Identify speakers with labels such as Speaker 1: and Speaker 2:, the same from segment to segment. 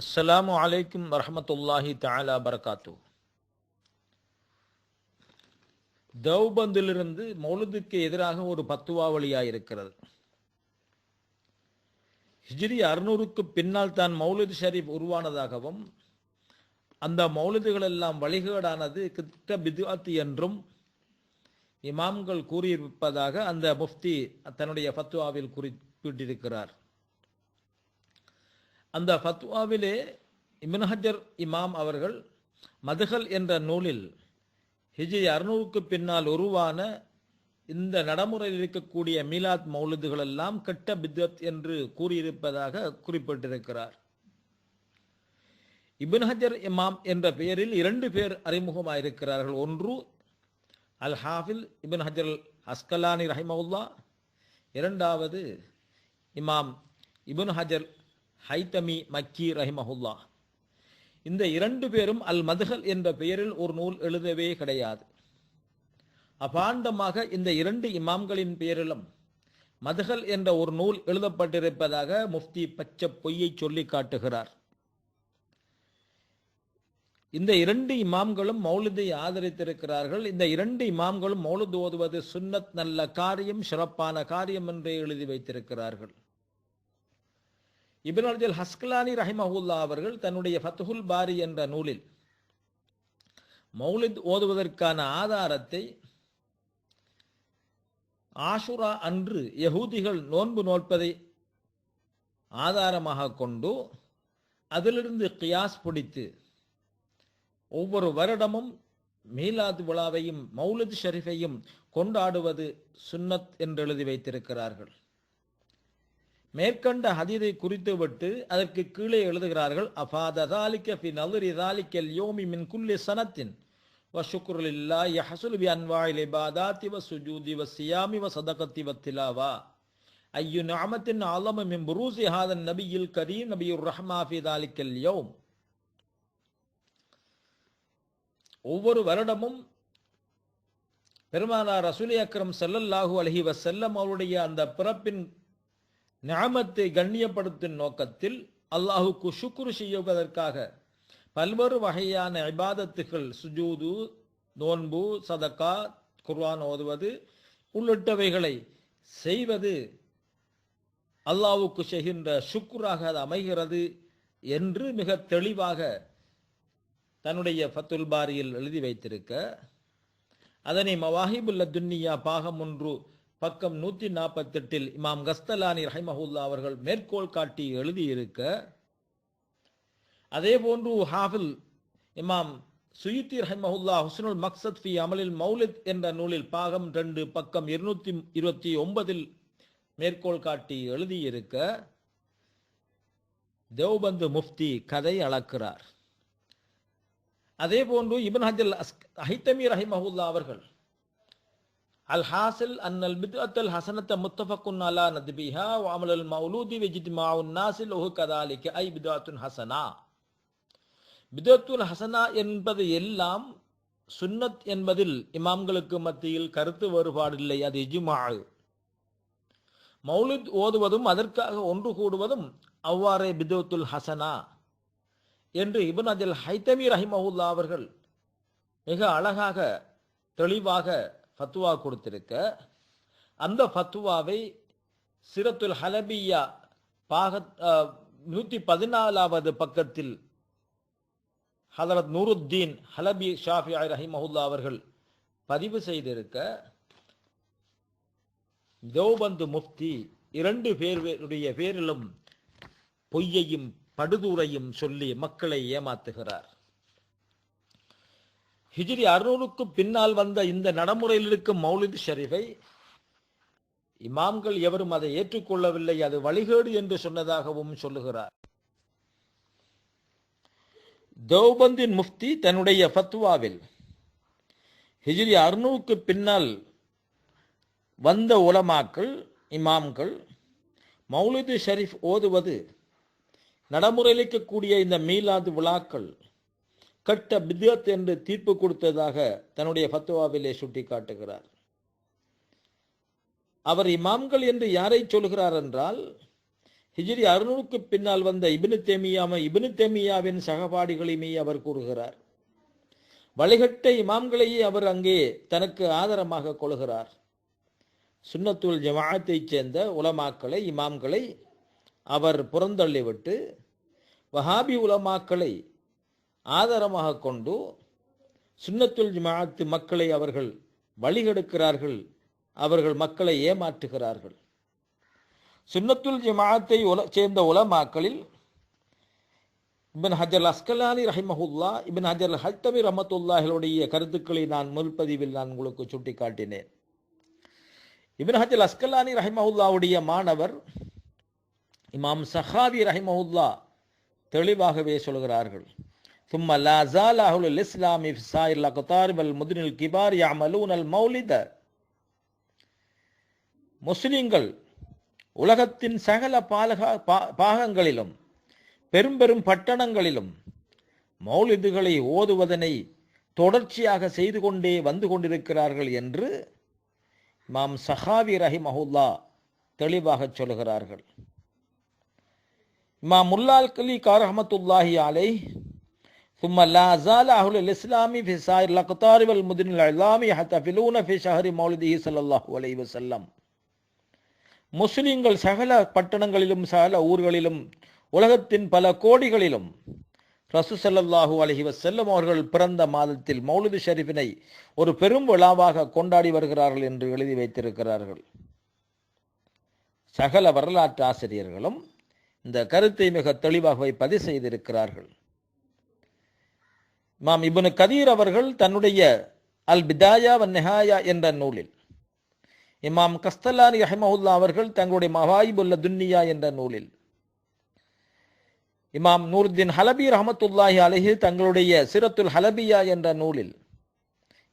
Speaker 1: அஸ்ஸலாமு அலைக்கும் வரமத்துல்லாஹி தாலா பரகாத்து தௌபந்திலிருந்து மௌலுதுக்கு எதிராக ஒரு பத்துவாவளியாக இருக்கிறது ஹிஜ்ரி அறுநூறுக்கு பின்னால் தான் மௌலிது ஷரீப் உருவானதாகவும் அந்த மௌலிதுகள் எல்லாம் வழிகேடானது கிட்ட பிதுஅத் என்றும் இமாம்கள் கூறியிருப்பதாக அந்த முஃப்தி தன்னுடைய ஃபத்வாவில் குறிப்பிட்டிருக்கிறார் அந்த ஃபத்வாவிலே இப்னு இமாம் அவர்கள் மதுகல் என்ற நூலில் ஹிஜி அறுநூறுக்கு பின்னால் உருவான இந்த நடைமுறையில் இருக்கக்கூடிய மீலாத் மௌலிதுகள் எல்லாம் கெட்ட பித்வத் என்று கூறியிருப்பதாக குறிப்பிட்டிருக்கிறார். இபின் ஹஜர் இமாம் என்ற பெயரில் இரண்டு பேர் அறிமுகமாயிருக்கிறார்கள். ஒன்று அல் ஹாஃபில் இபின் ஹஜர் அஸ்கலானி ரஹிமவுல்லா இரண்டாவது இமாம் இபின் ஹஜர் ஹைத்தமி மக்கி ரஹிமஹுல்லா. இந்த இரண்டு பேரும் அல் மதுகல் என்ற பெயரில் ஒரு நூல் எழுதவே கிடையாது. அபாண்டமாக இந்த இரண்டு இமாம்களின் பெயரிலும் மதுகல் என்ற ஒரு நூல் எழுதப்பட்டிருப்பதாக முஃப்தி பச்சை பொய்யை சொல்லி காட்டுகிறார். இந்த இரண்டு இமாம்களும் மௌலிதை ஆதரித்திருக்கிறார்கள். இந்த இரண்டு இமாம்களும் மௌலுது ஓதுவது சுன்னத் நல்ல காரியம் சிறப்பான காரியம் என்றே எழுதி வைத்திருக்கிறார்கள். இபின் அல் ஹஸ்கலானி ரஹிமஹுல்லா அவர்கள் தன்னுடைய ஃபத்துஹுல் பாரி என்ற நூலில் மௌலித் ஓதுவதற்கான ஆதாரத்தை ஆஷுரா அன்று யகூதிகள் நோன்பு நோட்பதை ஆதாரமாக கொண்டு அதிலிருந்து கியாஸ் பிடித்து ஒவ்வொரு வருடமும் மீலாது விழாவையும் மௌலித் ஷரீஃபையும் கொண்டாடுவது சுன்னத் என்று எழுதி வைத்திருக்கிறார்கள். மேற்கண்ட ஹதீதை குறித்துவிட்டு அதற்கு கீழே எழுதுகிறார்கள் அஃபாத தாலிக்க ஃபி நதுரி தாலிக்கல் யோமி மின் குல்லி சனத்தின் வ சுக்ருலில்லா யஹசுல் பி அன்வாயில் பாதாத்தி வ சுஜூதி வ சியாமி வ சதகத்தி வ திலாவா. ஐயு நாமத்தின் ஆலம மின் புரூசி ஹாதன் நபியில் கரீம் நபியுர் ரஹ்மா ஃபி தாலிக்கல் யோம். ஒவ்வொரு வருடமும் பெருமானார் ரசூலி அக்ரம் செல்லல்லாஹு அலஹி வசல்லம் அவருடைய அந்த பிறப்பின் ஞாமத்தை கண்ணியப்படுத்தும் நோக்கத்தில் அல்லாஹுக்கு சுக்குரு செய்வதற்காக பல்வேறு வகையான இபாதத்துகள் சுஜூது நோன்பு சதக்கா குர்வான் ஓதுவது உள்ளிட்டவைகளை செய்வது அல்லாவுக்கு செய்கின்ற சுக்குராக அது அமைகிறது என்று மிக தெளிவாக தன்னுடைய ஃபத்துல் பாரியில் எழுதி வைத்திருக்க. அதனை மவாஹிபுல்ல துன்னியா பாகம் ஒன்று பக்கம் நூற்றி நாற்பத்தெட்டில் இமாம் கஸ்தலானி ரஹிமஹுல்லா அவர்கள் மேற்கோள் காட்டி எழுதியிருக்க அதே போன்று ஹாஃபில் இமாம் சுயுத்தி ரஹிமஹுல்லா ஹுஸ்னுல் மக்சத் ஃபி அமலில் மௌலித் என்ற நூலில் பாகம் ரெண்டு பக்கம் இருநூத்தி இருபத்தி ஒன்பதில் மேற்கோள் காட்டி எழுதியிருக்க தேவ்பந்து முஃப்தி கதை அளக்கிறார். அதே போன்று இபன் ஹஜல் அஹித்தமி ரஹிமஹுல்லா அவர்கள் அல் ஹாசில் அன்னல் பித்அத்தல் ஹசனத்த முத்தஃபக்குன் அலா நத்பிஹா வ அமலுல் மௌலூதி வஜ்திமாஉன் நாசில் உஹு கதாலிக ஐ பித்அத்துன் ஹசனா பிதத்துல் ஹசனா என்பது எல்லாம் சுன்னத் என்பதில் இமாம்களுக்கு மத்தியில் கருத்து வேறுபாடில்லை அது இஜுமா மௌலித் ஓதுவதும் அதற்காக ஒன்று கூடுவதும் அவ்வாறே பிதத்துல் ஹசனா. என்று இபன் அதில் ஹைத்தமி ரஹிமஹுல்லா அவர்கள் மிக அழகாக தெளிவாக ஃபத்துவா கொடுத்திருக்க. அந்த ஃபத்துவாவை சிரத்துல் ஹலபியா பாக நூற்றி பதினாலாவது பக்கத்தில் ஹலரத் நூருத்தீன் ஹலபி ஷாஃபி ரஹிமஹுல்லா அவர்கள் பதிவு செய்திருக்க. தேவ்பந்து முஃப்தி இரண்டு பேருடைய பேரிலும் பொய்யையும் படுதூரையும் சொல்லி மக்களை ஏமாத்துகிறார். ஹிஜ்ரி அறுநூறுக்கு பின்னால் வந்த இந்த நடைமுறையில் இருக்கும் மௌலித் ஷரீஃபை இமாம்கள் எவரும் அதை ஏற்றுக்கொள்ளவில்லை அது வழிகேடு என்று சொன்னதாகவும் சொல்லுகிறார். தேவ்பந்தின் முஃப்தி தன்னுடைய ஃபத்வாவில் ஹிஜ்ரி அறுநூறுக்கு பின்னால் வந்த உலமாக்கள் இமாம்கள் மௌலிது ஷரீஃப் ஓதுவது நடைமுறையிலிக்கக்கூடிய இந்த மீலாது விழாக்கள் கட்ட பித்யத் என்று தீர்ப்பு கொடுத்ததாக தன்னுடைய ஃபத்துவாவிலே சுட்டி காட்டுகிறார் அவர் இமாம்கள் என்று யாரை சொல்கிறார் என்றால் ஹிஜ்ரி அறுநூறுக்கு பின்னால் வந்த இபினு தேமியாம இபினு தேமியாவின் சகபாடிகளையுமே அவர் கூறுகிறார். வழிகட்ட இமாம்களையே அவர் அங்கே தனக்கு ஆதரமாக கொள்கிறார். சுன்னத்துல் ஜமாத்தைச் சேர்ந்த உலமாக்களை இமாம்களை அவர் புறந்தள்ளிவிட்டு வஹாபி உலமாக்களை ஆதாரமாக கொண்டு சுன்னத்துல் ஜமாஅத்து மக்களை அவர்கள் வழிகெடுக்கிறார்கள் அவர்கள் மக்களை ஏமாற்றுகிறார்கள். சுன்னத்துல் ஜமாஅத்தை உல சேர்ந்த உலமாக்களில் இபின் ஹஜர் அஸ்கலானி ரஹிமஹுல்லா இபின் ஹஜர் ஹல்தமி ரஹமத்துல்லாஹினுடைய கருத்துக்களை நான் முன்பதிவில் நான் உங்களுக்கு சுட்டி காட்டினேன் இபின் ஹஜர் அஸ்கலானி ரஹிமஹுல்லாவுடைய மாணவர் இமாம் சஹாதி ரஹிமஹுல்லா தெளிவாகவே சொல்கிறார்கள். ثم لا زال أهل الإسلام في سائر الأقطار والمدن الكبار يعملون المولد முஸ்லிம்கள் உலகத்தின் சகல பாலக பா- பாகங்களிலும் பெரும் பெரும் பட்டணங்களிலும் மௌலிதுகளை ஓதுவதனை தொடர்ச்சியாக செய்து கொண்டே வந்து கொண்டிருக்கிறார்கள் என்று இமாம் சஹாவி ரஹிமஹுல்லா தெளிவாக சொல்கிறார்கள் இமாம் முல்லால் கலி கார் ரஹமத்துல்லாஹி அலை ثم لا زال أهل الإسلام في سائر الأقطار والمدن العظام يحتفلون في شهر مولده صلى الله عليه وسلم முஸ்லிம்கள் சகல பட்டணங்களிலும் சகல ஊர்களிலும் உலகத்தின் பல கோடிகளிலும் ரசூ ஸல்லல்லாஹு அலைஹி வஸல்லம் அவர்கள் பிறந்த மாதத்தில் மௌலிது ஷரீஃபினை ஒரு பெரும் விழாவாக கொண்டாடி வருகிறார்கள் என்று எழுதி வைத்திருக்கிறார்கள் சகல வரலாற்று ஆசிரியர்களும் இந்த கருத்தை மிக தெளிவாகவே பதிவு செய்திருக்கிறார்கள் இமாம் இப்னு கதீர் அவர்கள் தன்னுடைய அல் பிதாயா வன் நெஹாயா என்ற நூலில் இமாம் கஸ்தலானி ரஹிமஹுல்லா அவர்கள் தங்களுடைய மவாயிபுல்ல துன்னியா என்ற நூலில் இமாம் நூர்தீன் ஹலபி ரஹமத்துல்லாஹி அலஹி தங்களுடைய சிரத்துல் ஹலபியா என்ற நூலில்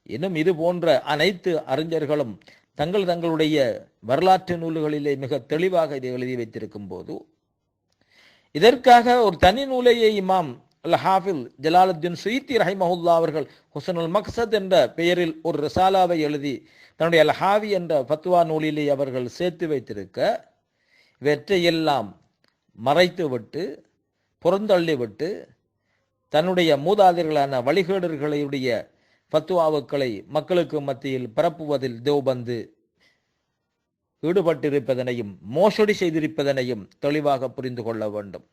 Speaker 1: இன்னும் இது போன்ற அனைத்து அறிஞர்களும் தங்கள் தங்களுடைய வரலாற்று நூல்களிலே மிக தெளிவாக இதை எழுதி வைத்திருக்கும் போது இதற்காக ஒரு தனி நூலையே இமாம் அல் ஹாஃபில் ஜலாலுத்தீன் சுயித்தி ரஹிமஹுல்லா அவர்கள் ஹுசனுல் மக்சத் என்ற பெயரில் ஒரு ரிசாலாவை எழுதி தன்னுடைய அல் ஹாவி என்ற ஃபத்வா நூலிலே அவர்கள் சேர்த்து வைத்திருக்க இவற்றையெல்லாம் மறைத்துவிட்டு புறந்தள்ளிவிட்டு தன்னுடைய மூதாதையர்களான வழிகேடர்களுடைய ஃபத்வாவுக்களை மக்களுக்கு மத்தியில் பரப்புவதில் தேவ்பந்து ஈடுபட்டிருப்பதனையும் மோசடி செய்திருப்பதனையும் தெளிவாக புரிந்து கொள்ள வேண்டும்.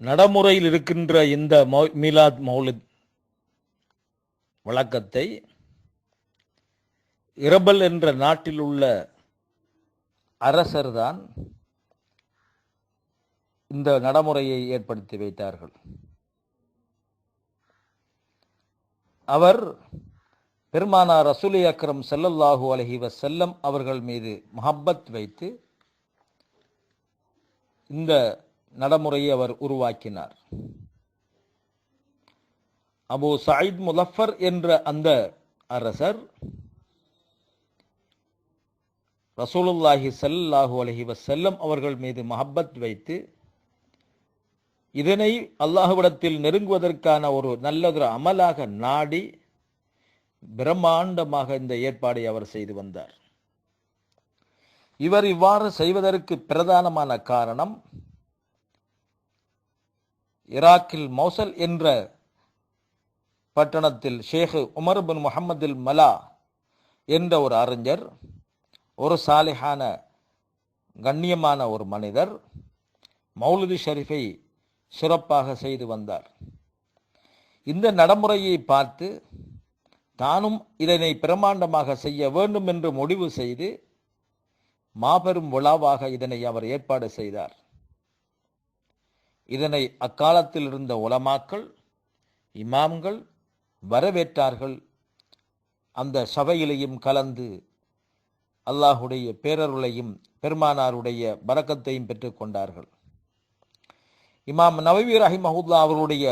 Speaker 1: நடைமுறையில் இருக்கின்ற இந்த மீலாத் மௌலித் வழக்கத்தை இரபல் என்ற நாட்டில் உள்ள அரசர்தான் இந்த நடைமுறையை ஏற்படுத்தி வைத்தார்கள். அவர் பெருமானார் ரசூலி அக்ரம் செல்லல்லாஹூ அலஹி வசல்லம் அவர்கள் மீது மஹப்பத் வைத்து இந்த நடைமுறையை அவர் உருவாக்கினார். அபு சயீத் முலஃபர் என்ற அந்த அரசர் ரசூலுல்லாஹி சல்லாஹூ அலஹி வசல்லம் அவர்கள் மீது மஹப்பத் வைத்து இதனை அல்லாஹுவிடத்தில் நெருங்குவதற்கான ஒரு நல்லதொரு அமலாக நாடி பிரம்மாண்டமாக இந்த ஏற்பாடை அவர் செய்து வந்தார். இவர் இவ்வாறு செய்வதற்கு பிரதானமான காரணம் ஈராக்கில் மௌசல் என்ற பட்டணத்தில் ஷேக் உமர் பின் முஹம்மதில் மலா என்ற ஒரு அறிஞர் ஒரு சாலிஹான கண்ணியமான ஒரு மனிதர் மௌலுதி ஷரீஃபை சிறப்பாக செய்து வந்தார். இந்த நடைமுறையை பார்த்து தானும் இதனை பிரமாண்டமாக செய்ய வேண்டும் என்று முடிவு செய்து மாபெரும் விழாவாக இதனை அவர் ஏற்பாடு செய்தார். இதனை அக்காலத்தில் இருந்த உலமாக்கள் இமாம்கள் வரவேற்றார்கள். அந்த சபையிலையும் கலந்து அல்லாஹுடைய பேரருளையும் பெருமானாருடைய வரக்கத்தையும் பெற்றுக்கொண்டார்கள் இமாம் நவவி ரஹிமஹுல்லா அவருடைய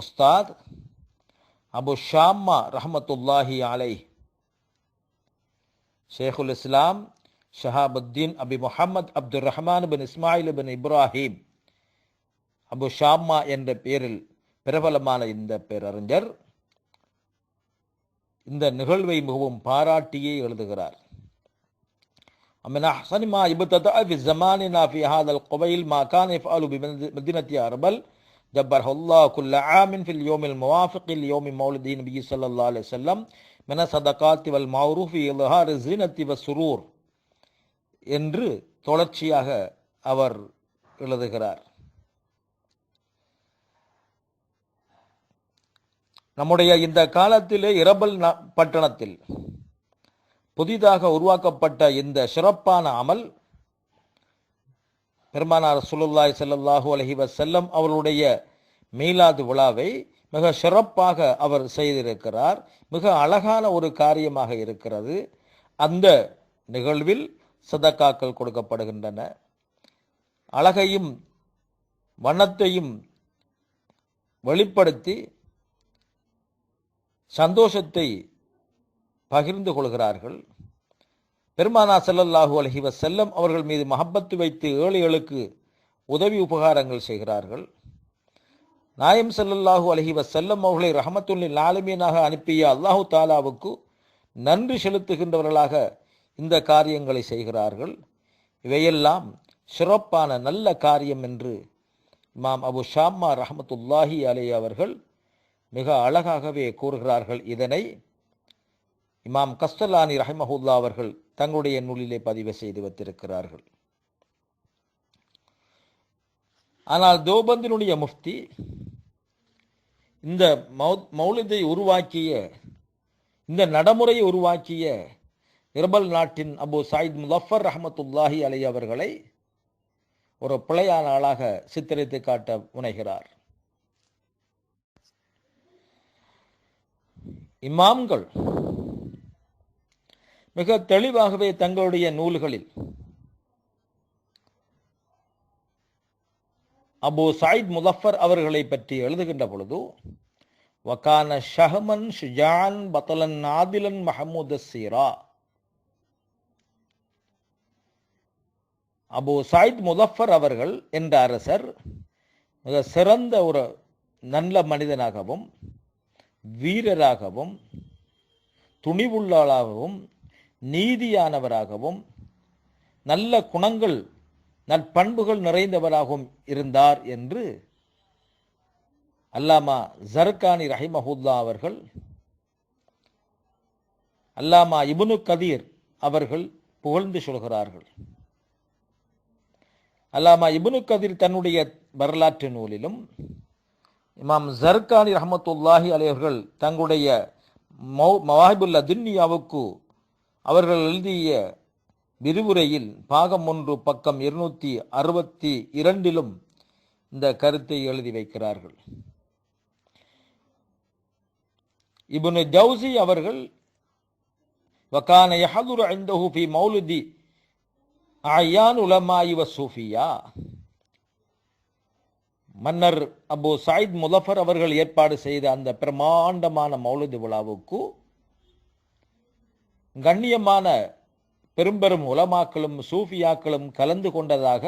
Speaker 1: ஒஸ்தாத் அபு ஷாம்மா ரஹமத்துல்லாஹி அலை ஷேகுல் இஸ்லாம் ஷஹாபுத்தீன் அபி முஹம்மத் அப்துல் ரஹ்மான் பின் இஸ்மாயில் பின் இப்ராஹிம் அபு ஷாம்மா என்ற பெயரில் பிரபலமான இந்த பேரறிஞர் இந்த நிகழ்வை மிகவும் பாராட்டியே எழுதுகிறார் من أحسن ما ابتدأ في زماننا في هذا القبيل ما كان يفعل بمدينة أربل جبره الله كل عام في اليوم الموافق ليوم مولد النبي صلى الله عليه وسلم من الصدقات والمعروف إظهار الزينة والسرور என்று தொடர்ச்சியாக அவர் எழுதுகிறார் நம்முடைய இந்த காலத்திலே இரபல் ந- பட்டணத்தில் புதிதாக உருவாக்கப்பட்ட இந்த சிறப்பான அமல் பெருமானார் சுல்லுல்லாய் செல்லல்லாஹு அலைஹி வஸல்லம் அவர்களுடைய மீலாது விழாவை மிக சிறப்பாக அவர் செய்திருக்கிறார். மிக அழகான ஒரு காரியமாக இருக்கிறது. அந்த நிகழ்வில் சதக்காக்கள் கொடுக்கப்படுகின்றன. அழகையும் வண்ணத்தையும் வெளிப்படுத்தி சந்தோஷத்தை பகிர்ந்து கொள்கிறார்கள். பெருமானா செல்லல்லாஹு அலஹிவ செல்லம் அவர்கள் மீது மஹப்பத்து வைத்து ஏழைகளுக்கு உதவி உபகாரங்கள் செய்கிறார்கள். நாயம் செல்லல்லாஹு அலஹிவ செல்லம் அவர்களை ரஹமத்துல்லில் ஆலமீனாக அனுப்பிய அல்லாஹு தாலாவுக்கு நன்றி செலுத்துகின்றவர்களாக இந்த காரியங்களை செய்கிறார்கள். இவையெல்லாம் சிறப்பான நல்ல காரியம் என்று இமாம் அபு ஷாம்மா ரஹமத்துல்லாஹி அலை அவர்கள் மிக அழகாகவே கூறுகிறார்கள் இதனை இமாம் கஸ்தலானி ரஹிமஹுல்லா அவர்கள் தங்களுடைய நூலிலே பதிவு செய்து வைத்திருக்கிறார்கள். ஆனால் தோபந்தினுடைய முஃப்தி இந்த மௌலிதை உருவாக்கிய இந்த நடைமுறையை உருவாக்கிய இரபல் நாட்டின் அபு சாயித் முலஃபர் ரஹமத்துல்லாஹி அலி அவர்களை ஒரு பிழையான ஆளாக சித்தரித்து காட்ட முனைகிறார். இமாம்கள் மிக தெளிவாகவே தங்களுடைய நூல்களில் அபு சாயித் முலஃபர் அவர்களை பற்றி எழுதுகின்ற பொழுது வகான ஷஹமன் ஷுஜான் பத்தலன் ஆதிலன் மஹமூத் சீரா அபு சாயித் முலஃபர் அவர்கள் என்ற அரசர் மிக சிறந்த ஒரு நல்ல மனிதனாகவும் வீரராகவும் துணிவுள்ளாளாகவும் நீதியானவராகவும் நல்ல குணங்கள் நற்பண்புகள் நிறைந்தவராகவும் இருந்தார் என்று அல்லாமா ஜர்கானி ரஹிமஹுல்லா அவர்கள் அல்லாமா இபுனு கதீர் அவர்கள் புகழ்ந்து சொல்கிறார்கள். அல்லாமா இபுனு கதீர் தன்னுடைய வரலாற்று நூலிலும் இமாம் ஜர்கானி ரஹமத்துல்லாஹி அலையவர்கள் தங்களுடைய மௌ- மவாஹிபுல் அவர்கள் எழுதிய விரிவுரையில் பாகம் ஒன்று பக்கம் இருநூத்தி அறுபத்தி இரண்டிலும் இந்த கருத்தை எழுதி வைக்கிறார்கள். இபுனு ஜவுசி அவர்கள் வகான யஹதுரு ஐந்தஹு மௌலுதி அயான் உலமாயி வ சூஃபியா? மன்னர் அபு சாயித் முலஃபர் அவர்கள் ஏற்பாடு செய்த அந்த பிரமாண்டமான மௌலிது விழாவுக்கு கண்ணியமான பெரும்பெரும் உலமாக்களும் சூஃபியாக்களும் கலந்து கொண்டதாக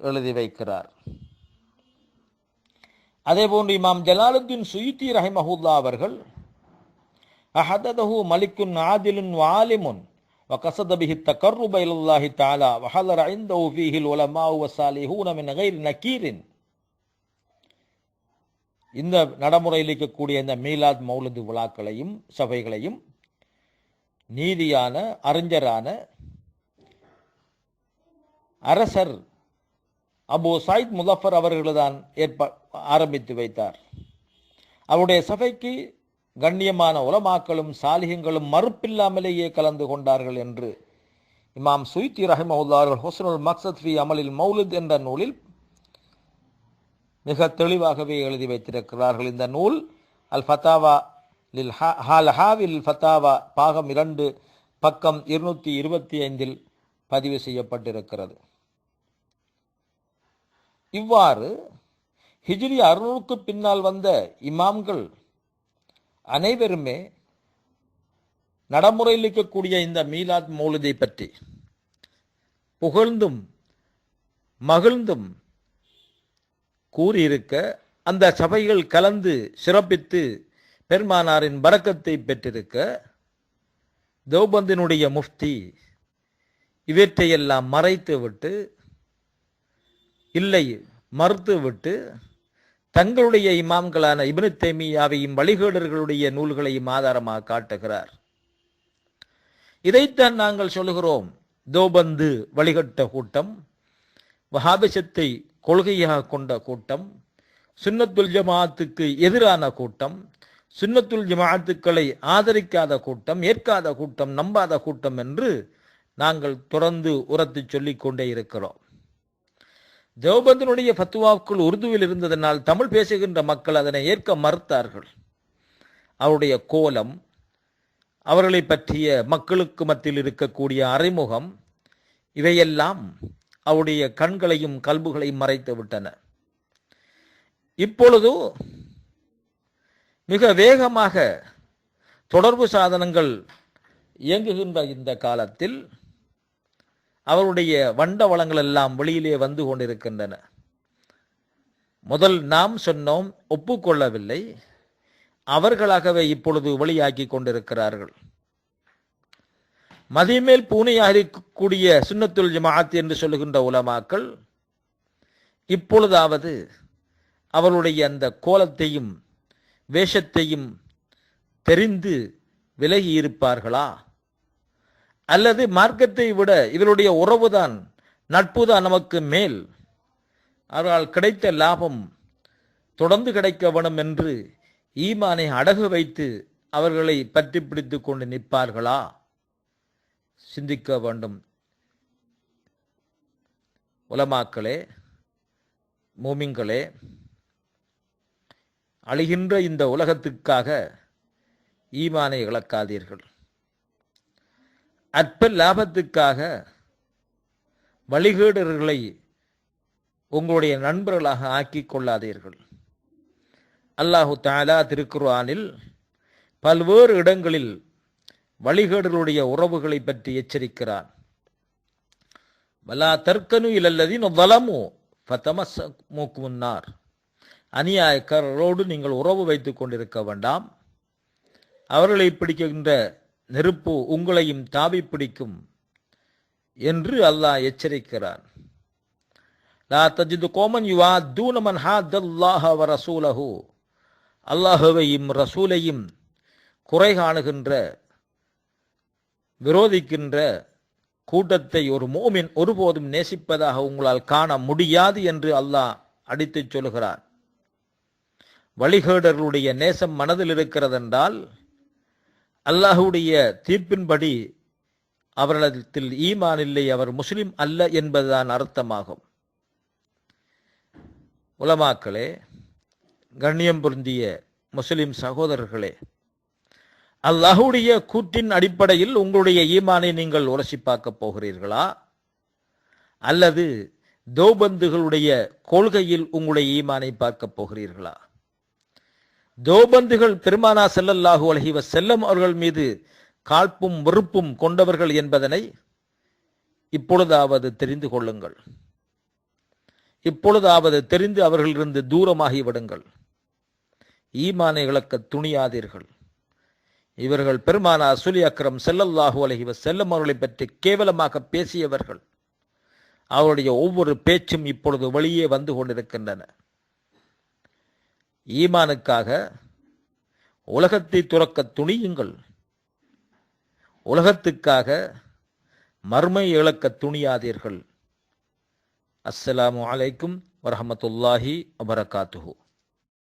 Speaker 1: எழுதி வைக்கிறார் அதேபோன்று இமாம் ஜலாலுத்தீன் சுயித்தி ரஹிமஹுல்லா அவர்கள் அஹததஹு மலிக்குன் ஆதிலுன் வாலிமுன் وقصد به التقرب إلى الله تعالى وحضر عنده فيه العلماء والصالحون من غير نكير இந்த நடைமுறையில் இருக்கக்கூடிய இந்த மீலாத் மௌலது விழாக்களையும் சபைகளையும் நீதியான அறிஞரான அரசர் அபு சாயித் முலஃபர் அவர்கள்தான் ஏற்ப ஆரம்பித்து வைத்தார். அவருடைய சபைக்கு கண்ணியமான உலமாக்களும் சாலிகங்களும் மறுப்பில்லாமலேயே கலந்து கொண்டார்கள் என்று இமாம் சுயித்தி ரஹிமவுல்லார்கள் ஹொசனுல் மக்சத் ஃபி அமலில் மௌலித் என்ற நூலில் மிக தெளிவாகவே எழுதி வைத்திருக்கிறார்கள். இந்த நூல் அல் ஃபத்தாவா லில் ஹா- ஹாவில் ஃபத்தாவா பாகம் இரண்டு பக்கம் இருநூற்றி இருபத்தி ஐந்தில் பதிவு செய்யப்பட்டிருக்கிறது. இவ்வாறு ஹிஜ்ரி அறுநூறுக்கு பின்னால் வந்த இமாம்கள் அனைவருமே நடைமுறையில் இருக்கக்கூடிய இந்த மீலாத் மௌலிதை பற்றி புகழ்ந்தும் மகிழ்ந்தும் கூறியிருக்க அந்த சபைகள் கலந்து சிறப்பித்து பெருமானாரின் பறக்கத்தை பெற்றிருக்க தௌபந்தினுடைய முஃப்தி இவற்றையெல்லாம் மறைத்து விட்டு இல்லை மறுத்து விட்டு தங்களுடைய இமாம்களான இப்னு தேமியாவையும் வழிகேடர்களுடைய நூல்களையும் ஆதாரமாக காட்டுகிறார். இதைத்தான் நாங்கள் சொல்லுகிறோம். தோபந்து வழிகட்ட கூட்டம் வஹாபிசத்தை கொள்கையாக கொண்ட கூட்டம் சுன்னத்துல் ஜமாத்துக்கு எதிரான கூட்டம் சுன்னத்துல் ஜமாத்துக்களை ஆதரிக்காத கூட்டம் ஏற்காத கூட்டம் நம்பாத கூட்டம் என்று நாங்கள் தொடர்ந்து உரத்து சொல்லிக்கொண்டே இருக்கிறோம். தேவபந்தனுடைய ஃபத்துவாவுக்குள் உருதுவில் இருந்ததனால் தமிழ் பேசுகின்ற மக்கள் அதனை ஏற்க மறுத்தார்கள். அவருடைய கோலம் அவர்களை பற்றிய மக்களுக்கு மத்தியில் இருக்கக்கூடிய அறிமுகம் இவையெல்லாம் அவருடைய கண்களையும் கல்புகளையும் மறைத்து விட்டன. இப்பொழுது மிக வேகமாக தொடர்பு சாதனங்கள் இயங்குகின்ற இந்த காலத்தில் அவருடைய வண்ட வளங்கள் எல்லாம் வெளியிலே வந்து கொண்டிருக்கின்றன. முதல் நாம் சொன்னோம் ஒப்புக்கொள்ளவில்லை. அவர்களாகவே இப்பொழுது வெளியாக்கி கொண்டிருக்கிறார்கள். மதிமேல் பூனையாக இருக்கக்கூடிய சுன்னத்துல் ஜமாத் என்று சொல்லுகின்ற உலமாக்கள் இப்பொழுதாவது அவருடைய அந்த கோலத்தையும் வேஷத்தையும் தெரிந்து விலகி இருப்பார்களா? அல்லது மார்க்கத்தை விட இவருடைய உறவுதான் நட்புதான் நமக்கு மேல்? அவர்கள் கிடைத்த லாபம் தொடர்ந்து கிடைக்க வேணும் என்று ஈமானை அடகு வைத்து அவர்களை பற்றி பிடித்து கொண்டு நிற்பார்களா? சிந்திக்க வேண்டும். உலமாக்களே மூமிங்களே அழிகின்ற இந்த உலகத்துக்காக ஈமானை இழக்காதீர்கள். அற்ப லாபத்துக்காக வழிகேடர்களை உங்களுடைய நண்பர்களாக ஆக்கிக் கொள்ளாதீர்கள். அல்லாஹு தாலா திருக்குர்ஆனில் பல்வேறு இடங்களில் வழிகேடுகளுடைய உறவுகளை பற்றி எச்சரிக்கிறான் வலா தற்கனு இல்லல்லதி வலமு மூக்கு முன்னார் அநியாயக்காரரோடு நீங்கள் உறவு வைத்துக் கொண்டிருக்க வேண்டாம். அவர்களை பிடிக்கின்ற நெருப்பு உங்களையும் தாவி பிடிக்கும் என்று அல்லாஹ் எச்சரிக்கிறான் லா தஜிது கோமன் யுவா தூனமன் ஹாதல்லாஹ வ ரசூலஹு. அல்லாஹுவையும் ரசூலையும் குறை காணுகின்ற விரோதிக்கின்ற கூட்டத்தை ஒரு மோமின் ஒருபோதும் நேசிப்பதாக உங்களால் காண முடியாது என்று அல்லாஹ் அடித்துச் சொல்கிறார். வழிகேடர்களுடைய நேசம் மனதில் இருக்கிறதென்றால் அல்லாஹுடைய தீர்ப்பின்படி அவரிடத்தில் ஈமான் இல்லை அவர் முஸ்லிம் அல்ல என்பதுதான் அர்த்தமாகும். உலமாக்களே கண்ணியம் பொருந்திய முஸ்லிம் சகோதரர்களே அல்லாஹுடைய கூற்றின் அடிப்படையில் உங்களுடைய ஈமானை நீங்கள் உரசி பார்க்க போகிறீர்களா? அல்லது தோபந்துகளுடைய கொள்கையில் உங்களுடைய ஈமானை பார்க்க போகிறீர்களா? தோபந்துகள் பெருமானா செல்லல்லாஹு அலஹி செல்லம் அவர்கள் மீது காழ்ப்பும் வெறுப்பும் கொண்டவர்கள் என்பதனை இப்பொழுதாவது தெரிந்து கொள்ளுங்கள். இப்பொழுதாவது தெரிந்து அவர்களிருந்து தூரமாகி விடுங்கள். ஈமானை இழக்க துணியாதீர்கள். இவர்கள் பெருமானா சுலி அக்ரம் செல்லல்லாஹு அலஹி செல்லும் அவர்களை பற்றி கேவலமாக பேசியவர்கள். அவருடைய ஒவ்வொரு பேச்சும் இப்பொழுது வெளியே வந்து கொண்டிருக்கின்றன. ஈமானுக்காக உலகத்தை துறக்க துணியுங்கள். உலகத்துக்காக மர்மை இழக்க துணியாதீர்கள். அஸ்ஸலாமு அலைக்கும் வரஹமத்துல்லாஹி வபரகாத்துஹு.